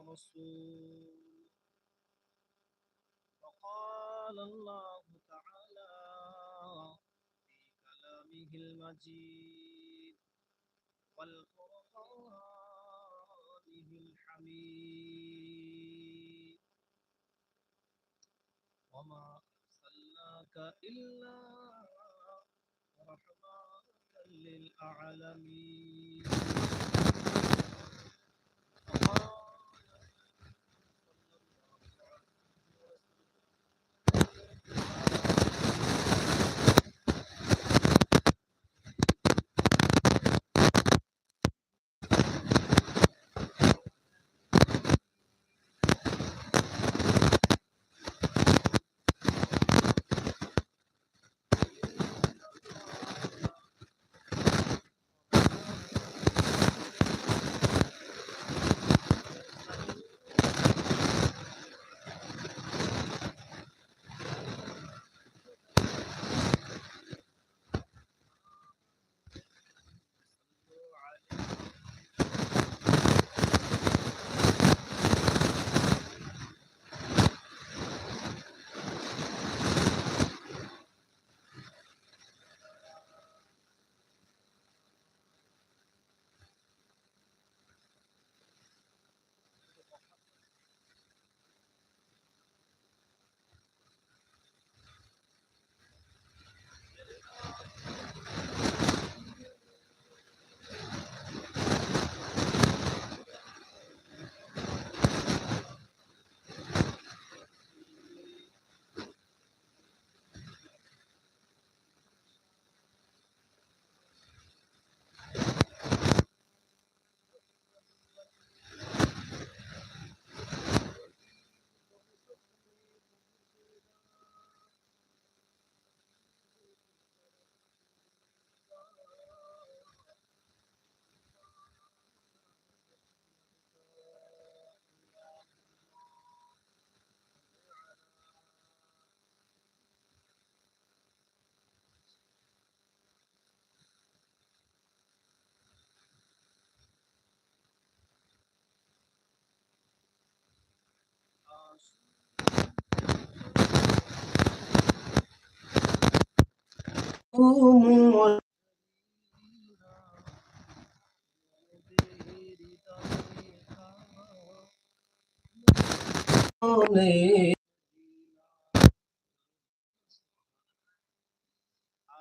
الرسول وقال الله تعالى في كلامه المجيد والقرآنه الحميد. وما أرسلناك إلا رحمة للأعلمين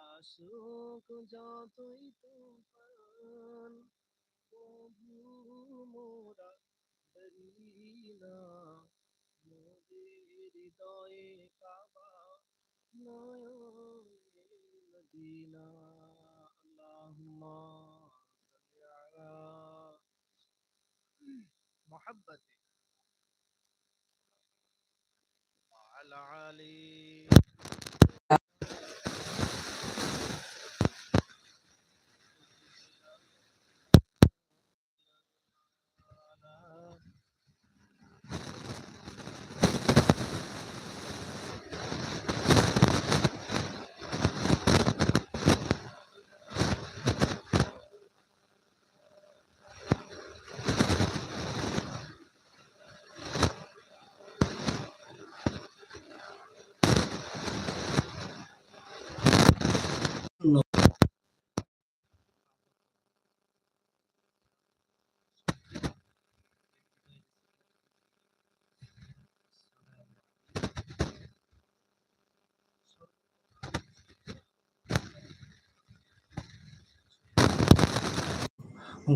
আশুক যতই তুফান তবু মোরা না মোদের হৃদয়ে কাবা নয়নে محبته. وعلى العلي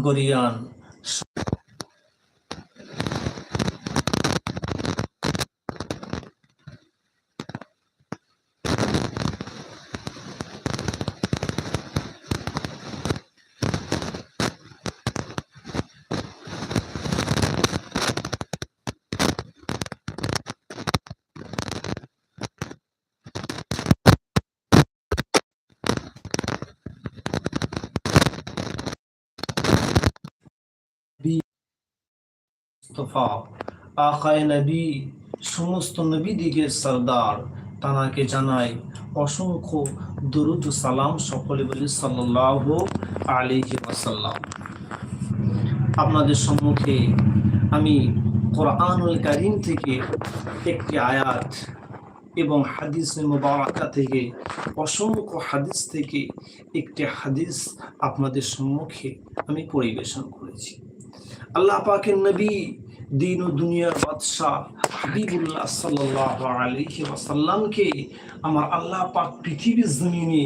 கொரியான் মুস্তফা। আকায় নবী, সমস্ত নবীদিগের সর্দার তানাকে জানাই অসংখ্য দরুদ সালাম সকলে বলি সাল্লাল্লাহু আলাইহি ওয়াসাল্লাম। আপনাদের সম্মুখে আমি কোরআনুল কারিম থেকে একটি আয়াত এবং হাদিস মুবারাকা থেকে অসংখ্য হাদিস থেকে একটি হাদিস আপনাদের সম্মুখে আমি পরিবেশন করেছি। আল্লাহ পাকের নবী দিন ও দুনিয়ার বাদশাহ হাবিবুল্লাহ সাল্লাল্লাহু আলাইহি ওয়াসাল্লামকে আমার আল্লাহ পাক পৃথিবীর জমিনে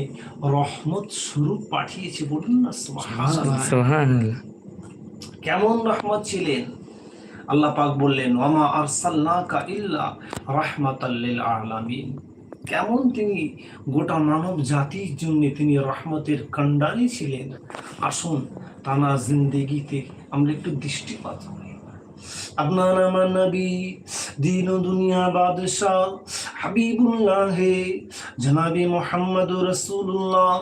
রহমত স্বরূপ পাঠিয়েছে বলুন না সুবহানাল্লাহ। সুবহানাল্লাহ। কেমন রহমত ছিলেন? আল্লাহ পাক বললেন ওয়ামা আরসালনাকা ইল্লা রাহমাতাল লিল আলামিন। কেমন তিনি গোটা মানব জাতির জন্য তিনি রহমতের কান্ডারি ছিলেন। আসুন তানা জিন্দেগিতে আমরা একটু দৃষ্টিপাত করি। আপনার আমার নবী, দিন দুনিয়া বাদশাহ হাবিবুল্লাহ জনাবি মোহাম্মদ রসুল্লাহ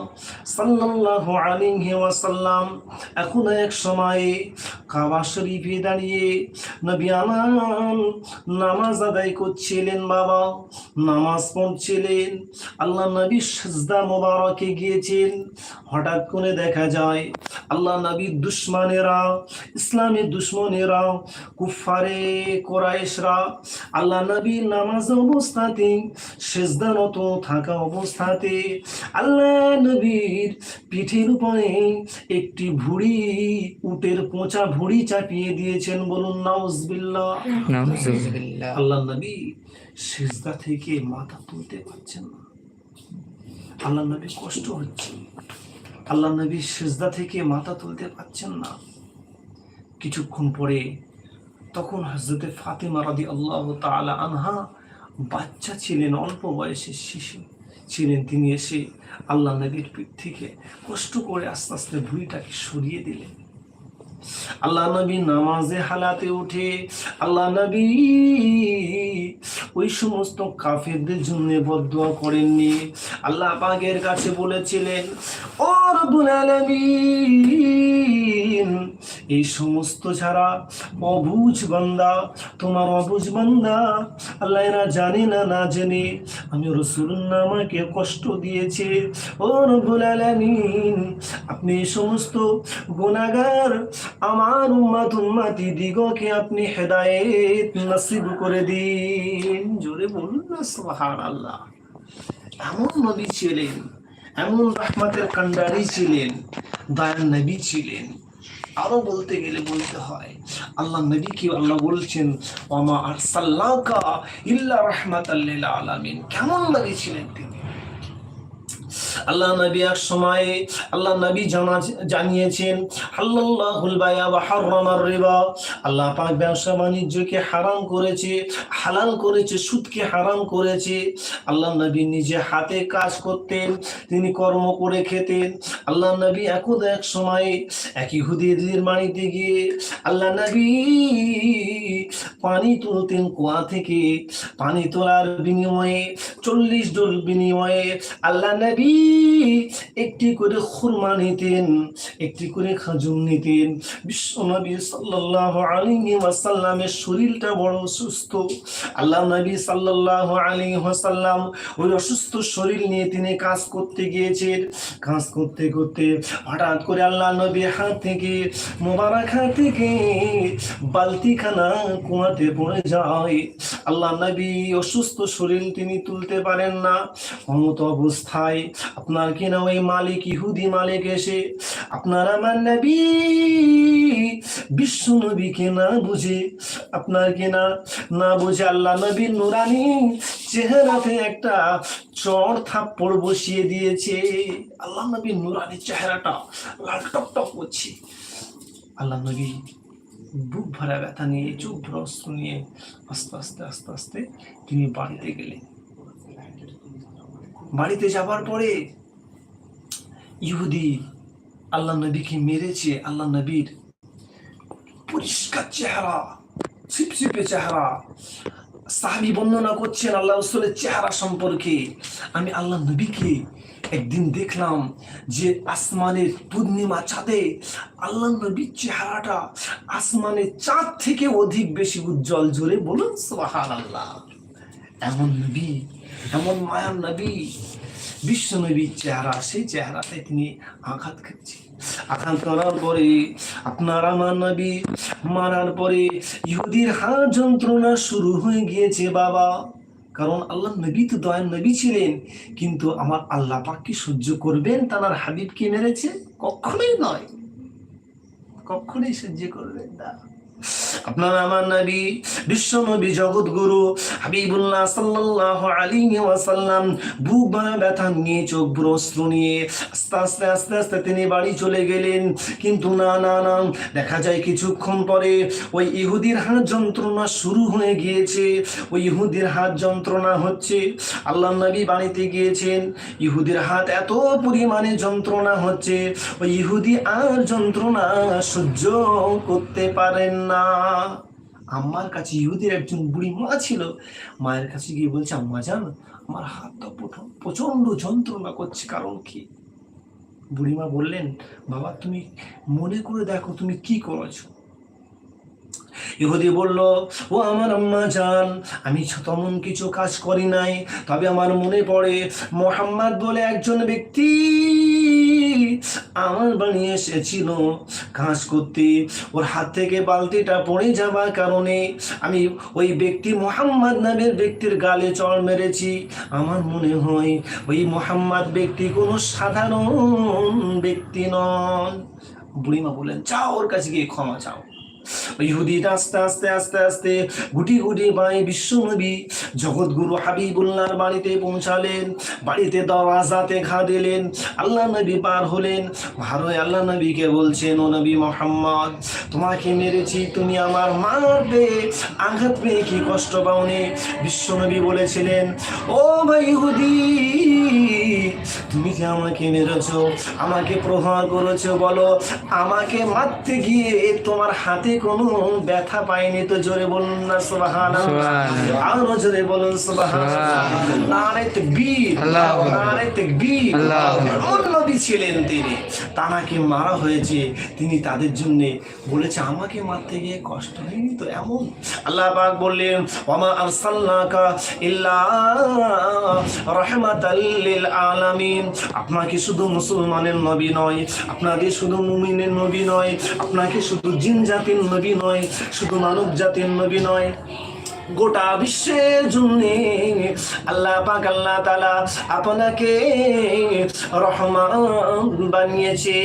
সাল্লাহ আলাইহি ওয়াসাল্লাম। এখন এক সময়ে কাবা শরীফে দাঁড়িয়ে নবী আমার নামাজ আদায় করছিলেন বাবা। নামাজ পড়ছিলেন। আল্লাহ নবী সাজদা মোবারকে গিয়েছেন। হঠাৎ করে দেখা যায়, আল্লাহ নবীর দুশ্মনেরা ইসলামের দুশ্মনেরা কুফারে কোরাইশরা, আল্লাহ নবী নামাজ অবস্থাতে সেজদা সেজদানত থাকা অবস্থাতে আল্লাহ নবীর পিঠের উপরে একটি ভুড়ি, উটের পোঁচা ভুড়ি চাপিয়ে দিয়েছেন বলুন নাউজবিল্লাহ। নাউজুবিল্লাহ। আল্লাহ নবী সেজদা থেকে মাথা তুলতে পারছেন না। আল্লাহ নবী কষ্ট হচ্ছে। আল্লাহ নবী সেজদা থেকে মাথা তুলতে পারছেন না। কিছুক্ষণ পরে তখন হজরতে ফাতেমা রাদি আল্লাহ তাআলা আনহা বাচ্চা ছিলেন অল্প বয়সের শিশু ছিলেন। তিনি এসে আল্লাহ নবীর পিঠ থেকে কষ্ট করে আস্তে আস্তে ভুঁড়িটাকে সরিয়ে দিলেন। আল্লাহ নবী নামাজে হালাতে উঠে, আল্লাহ নবী ওই সমস্ত কাফেরদের জন্য বদুয়া করেননি। আল্লাহ পাগের কাছে বলেছিলেন, ও রব্বুল আলামিন এই সমস্ত ছাড়া অবুঝ বান্দা, তোমার অবুঝ বান্দা, আল্লাহ এরা জানে না না জেনে। আমি রসুল্লাহ আমাকে কষ্ট দিয়েছে। ও রব্বুল আলামিন, আপনি এই সমস্ত গুনাহগার আমার উম্মাত উম্মাতি দিগকে আপনি হেদায়েত নসিব করে দিন। জোরে বলুন না, সুবহানাল্লাহ। এমন নবী ছিলেন, এমন রহমতের কান্ডারি ছিলেন দয়ার নবী ছিলেন। আরও বলতে গেলে বলতে হয়, আল্লাহ নবী কি আল্লাহ বলছেন ওমা আরসাল্লাকা ইল্লা রহমাত লিল আলামিন। কেমন নবী ছিলেন তিনি? আল্লাহ নবী এক সময়ে আল্লাহ নবী জানা জানিয়েছেন, হাল্লাল্লাহুল বায়া ওয়া হাররামার রিবা। আল্লাহ পাক ব্যবসা বাণিজ্যকে হারাম করেছে, হালাল করেছে, সুদকে হারাম করেছে। আল্লাহ নবী নিজে হাতে কাজ করতেন, তিনি কর্ম করে খেতেন। আল্লাহ নবী একদ এক সময়ে এক ইহুদিদের বাড়িতে গিয়ে আল্লাহ নবী পানি তুলতেন কুয়া থেকে। পানি তোলার বিনিময়ে চল্লিশ ডোল বিনিময়ে আল্লাহ নবী একটি করে খুরমা নিতেন, একটি করে খাজুর নিতেন। বিশ্ব নবী সাল্লাল্লাহু আলাইহি ওয়াসাল্লামের শরীরটা বড় অসুস্থ। আল্লাহ নবী সাল্লাল্লাহু আলাইহি ওয়াসাল্লাম ওই অসুস্থ শরীর নিয়ে তিনি কাজ করতে গিয়েছেন। কাজ করতে করতে হঠাৎ করে আল্লাহ নবী হাত থেকে, মোবারক হাত থেকে বালতিখানা কুয়াতে পড়ে যায়। আল্লাহ নবী অসুস্থ শরীর তিনি তুলতে পারেন না। অমত অবস্থায় আপনার কিনা ওই মালিক, ইহুদি মালিক এসে, আপনার আমার নবী, বিশ্ব নবীকে না বুঝে, আপনার কিনা না বুঝে আল্লাহ নবীর নুরানি চেহারাতে একটা চড় থাপ্পড় বসিয়ে দিয়েছে। আল্লাহ নবীর নুরানি চেহারাটা লাল টক টক করছে। আল্লাহ নবী বুক ভরা ব্যথা নিয়ে, চোখ ভরা নিয়ে আস্তে আস্তে আস্তে আস্তে তিনি বাড়িতে গেলেন। বাড়িতে যাবার পরে ইহুদি আল্লাহ নবীকে মেরেছে, আল্লাহ নবীর পরিষ্কার চেহারা, ছিপছিপে চেহারা। সাহাবি বর্ণনা করছেন আল্লাহ রসুলের চেহারা সম্পর্কে। আমি আল্লাহ নবীকে একদিন দেখলাম যে আসমানের পূর্ণিমা চাঁদে আল্লাহ নবীর চেহারাটা আসমানের চাঁদ থেকে অধিক বেশি উজ্জ্বল। জোরে বলুন সোহান আল্লাহ এমন নবী এমন মায়ার নবী বিশ্বনবীর চেহারা, সেই চেহারাতে তিনি আঘাত খাচ্ছেন আঘাত করার পরে আপনার আমার নবী মারার পরে ইহুদির হাত যন্ত্রণা শুরু হয়ে গিয়েছে বাবা। কারণ আল্লাহ নবী তো দয়ার নবী ছিলেন, কিন্তু আমার আল্লাহ পাক কি সহ্য করবেন? তার হাবিবকে মেরেছে? কখনোই নয়। কখনোই সহ্য করবেন না। আপনার আমার নবী, বিশ্ব নবী জগৎ গুরু হাবিবুল্লাহ সাল্লাল্লাহু আলাইহি ওয়াসাল্লাম বুক ভরা ব্যথা নিয়ে, চোখ ভরে নিয়ে আস্তে আস্তে আস্তে আস্তে তিনি বাড়ি চলে গেলেন। কিন্তু না না না, দেখা যায় কিছুক্ষণ পরে ওই ইহুদির হাত যন্ত্রণা শুরু হয়ে গিয়েছে। ওই ইহুদির হাত যন্ত্রণা হচ্ছে, আল্লাহ নবী বাড়িতে গিয়েছেন, ইহুদির হাত এত পরিমাণে যন্ত্রণা হচ্ছে, ওই ইহুদি আর যন্ত্রণা সহ্য করতে পারেন না। আম্মার কাছে ইহুদির একজন বুড়ি মা ছিল। মায়ের কাছে গিয়ে বলছে, আম্মা, জান, আমার হাতটা প্রথম প্রচণ্ড যন্ত্রণা করছে, কারণ কি? বুড়িমা বললেন, বাবা, তুমি মনে করে দেখো তুমি কি করেছ? ইহুদি বলল, ও আমার আম্মা জান, আমি তেমন কিছু কাজ করি নাই, তবে আমার মনে পড়ে, মোহাম্মদ বলে একজন ব্যক্তি আমার বানিয়ে এসেছিল। কাজ করতে ওর হাত থেকে বালতিটা পড়ে যাওয়ার কারণে আমি ওই ব্যক্তি মোহাম্মদ নামের ব্যক্তির গালে চড় মেরেছি। আমার মনে হয় ওই মোহাম্মদ ব্যক্তি কোনো সাধারণ ব্যক্তি নন। বুড়িমা বললেন চাও ওর কাছে গিয়ে ক্ষমা চাও। ইহুদিটা আস্তে আস্তে আস্তে আস্তে গুটি গুটি বাই বিশ্বনবী জগৎগুরু হাবিবুল্লাহর বাড়িতে পৌঁছালেন, বাড়িতে দরওয়াজাতে ঘা দিলেন, আল্লাহ নবী পার হলেন। ভারত আল্লাহ নবীকে বলছেন, ও নবী মোহাম্মদ, তোমাকে মেরেছি, তুমি আমার মারবে, আঘাত পেয়ে কি কষ্ট পাওনি? বিশ্বনবী বলেছিলেন, ও ভাই ইহুদি, তুমি যে আমাকে মেরেছ? আমাকে প্রহার করেছ? বলো, আমাকে মারতে গিয়ে তোমার হাতে কোনো ব্যথা পাইনি তো জোরে বলুন না সুবহানাল্লাহ। আরও জোরে বলুন সুবাহান সুবহানাল্লাহ। নারে তাকবীর নারে তাকবীর। এমন নবী ছিলেন তিনি। তানাকে মারা হয়েছে। তিনি তাদের জন্য বলেছে আমাকে মারতে গিয়ে কষ্ট হয়নি তো এমন? আল্লাহ পাক বললেন ওমা আরসালনাকা ইল্লা রাহমাতাল লিল আলামিন। আপনাকে শুধু মুসলমানের নবী নয় আপনাকে শুধু মুমিনের নবী নয় আপনাকে শুধু জিন জাতির নবী নয় শুধু মানব জাতির নবী নয় গোটা বিশ্বের জন্য আল্লাহ পাক আল্লাহ তালা আপনাকে রহমান বানিয়েছে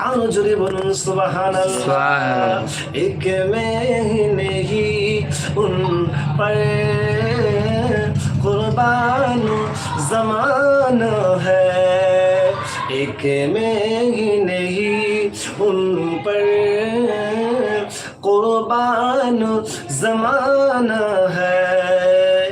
আরও যদি বলুন সুবাহান এক মেহি উন পর কুরবান জমান হে এক মেহি উন कुर्बान जमाना है।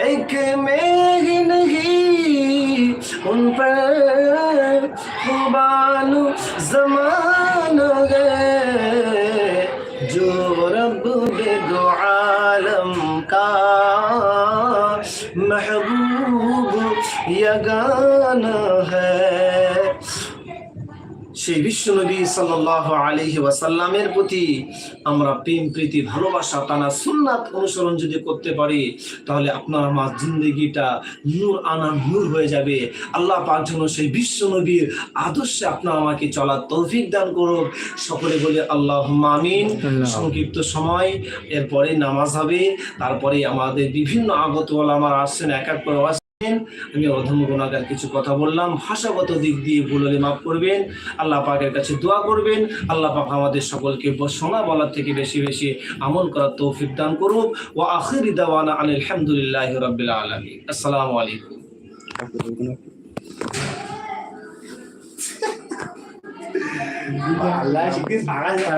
एक में ही नहीं, उन पर कुर्बान जमाना है। जो रब दो आलम का महबूब यगाना है। সেই বিশ্বনবী সাল্লাহ আলহি ওয়াসাল্লামের প্রতি আমরা প্রেম প্রীতি ভালোবাসা টানা সুন্নাত অনুসরণ যদি করতে পারি তাহলে আপনার আমার জিন্দগিটা নূর আনা নূর হয়ে যাবে। আল্লাহ পাক যেন সেই বিশ্বনবীর আদর্শে আপনার আমাকে চলার তৌফিক দান করুক। সকলে বলে আল্লাহ। মামিন সংক্ষিপ্ত সময় এরপরে নামাজ হবে তারপরে আমাদের বিভিন্ন আগত আমার আসছেন এক এক করে আমি অধম গুণাগার কিছু কথা বললাম। ভাষাগত দিক দিয়ে ভুল হলে মাফ করবেন। আল্লাহ পাকের কাছে দোয়া করবেন। আল্লাহ পাক আমাদের সকলকে শোনা বলার থেকে বেশি বেশি আমল করার তৌফিক দান করুক। ও আখির দাওয়ানা আলহামদুলিল্লাহ রাব্বিল আলামিন। আসসালামু আলাইকুম। chiquis, pagas a